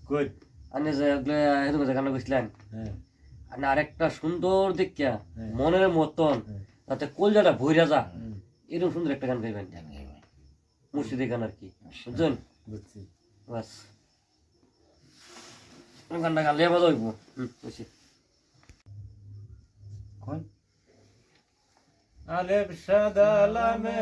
কই আপনি যে হ্যাঁ। আপনি আরেকটা সুন্দর দেখিয়া হ্যাঁ। মনের মতন হ্যাঁ। তাতে কলজাটা ভইরা যা। এরকম সুন্দর একটা গান গাইবেন। গান গাইবেন। মুর্শিদি গান আর কি। বুঝছেন? বাস। গানটা গালে মজা হইব? হুম বুঝছি আলেব সাদা লামে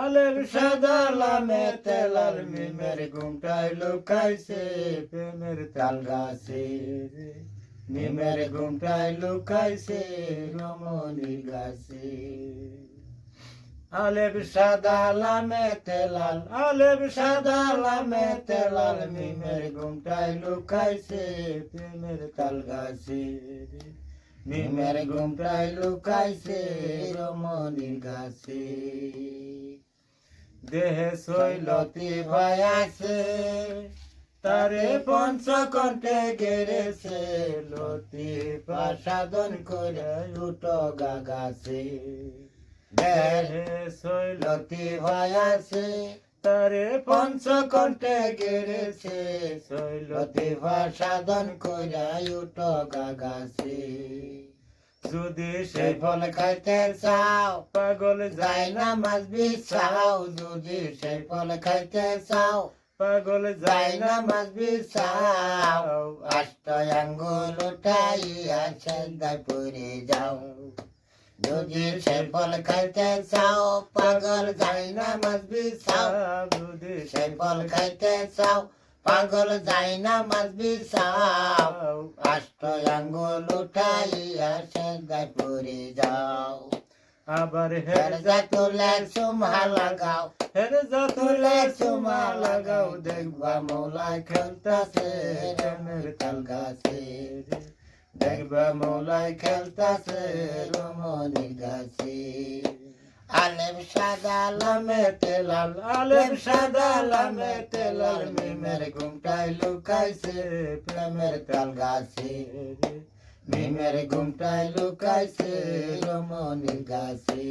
আলেব সাদা লামে তেলাল মিমের ঘুমটাই লুকাইছে, প্রেমের তাল গাছে। মিমের ঘুমটাই লুকাইছে, রমণী গাছে। আলেব সাদা লামে তেলাল আলেব সাদা লামে তেলাল, মিমের ঘুমটাই লুকাইছে, প্রেমের তাল গাছে। মিমের ঘুমটাই লুকাইছে রমণীর গাছে। দেহে শৈলতি ভয় আছে তারে পঞ্চকণ্ঠে গেড়েছে, লতি প্রসাদন করে উটো গাগাছে। দেহে শৈলতি ভয় আছে তারে পঞ্চকণ্ঠে গেড়েছে, শৈলতি প্রসাদন করে উটো গাগাছে। যদি সেই ফল খাইতে চাও পাগল যায় না। মাছ বিছাও। যদি সেই ফল খাইতে চাও পাগল যায় না। মাছ বিছাও। আষ্ট আঙ্গুল উঠাইয়া সেন্দায় পড়ে যাও। যদি সেই ফল খাইতে চাও পাগল যায় না। মাছ বিছাও। যদি সেই ফল খাইতে চাও পাগল যায় না মাছ বিছাও আষ্ট আঙ্গুল উঠাইয়া সেন্দায় পড়ে যাও। আবার হের যা তুলে সুমা লাগাও। হের যা তুলে সুমা লাগাও। দেখবা মৌলা খেলতাছে রমের তাল গাছে। দেখবা মৌলাই খেলতাছে রমণীর গাছে। আলেম সাদা লামে তেলাল আলেম সাদা লামে তেলাল, মিমের ঘুমটাই লুকাইছে, প্রেমের তাল গাছে। মিমের ঘুমটাই লুকাইছে, রমণীর গাছে।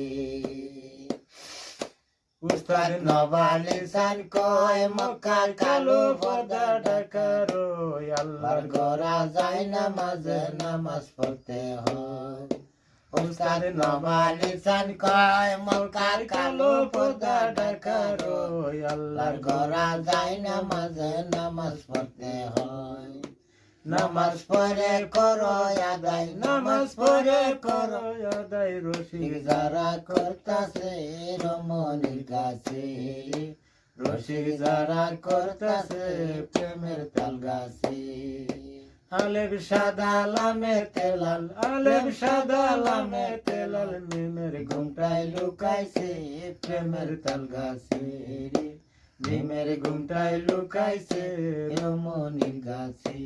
উস্তাদ নবালি সান কয় মক্কা কালো পর্দা ঢাকারো আল্লাহর গড়া যায় না মাঝে নামাজ পড়তে হয়। উস্তাদ নবালি সান কয় মক্কা কালো পর্দা ঢাকারো আল্লাহর গড়া যায় না মাঝে নামাজ পড়তে হয়। নামাজ পড়ে করো, আদায় নামাজ পড়ে করো, আদায় রসিক যারা করতাছে, রমণীর কাছে। রসিক যারা করতাছে, প্রেমের তাল গাছে। আলেব সাদা লামে তেলাল, আলেব সাদা লামে তেলাল মিমের ঘুমটাই লুকাইছে, প্রেমের তাল গাছে মিমের ঘুমটায় লুকাইছে রমণীর গাছে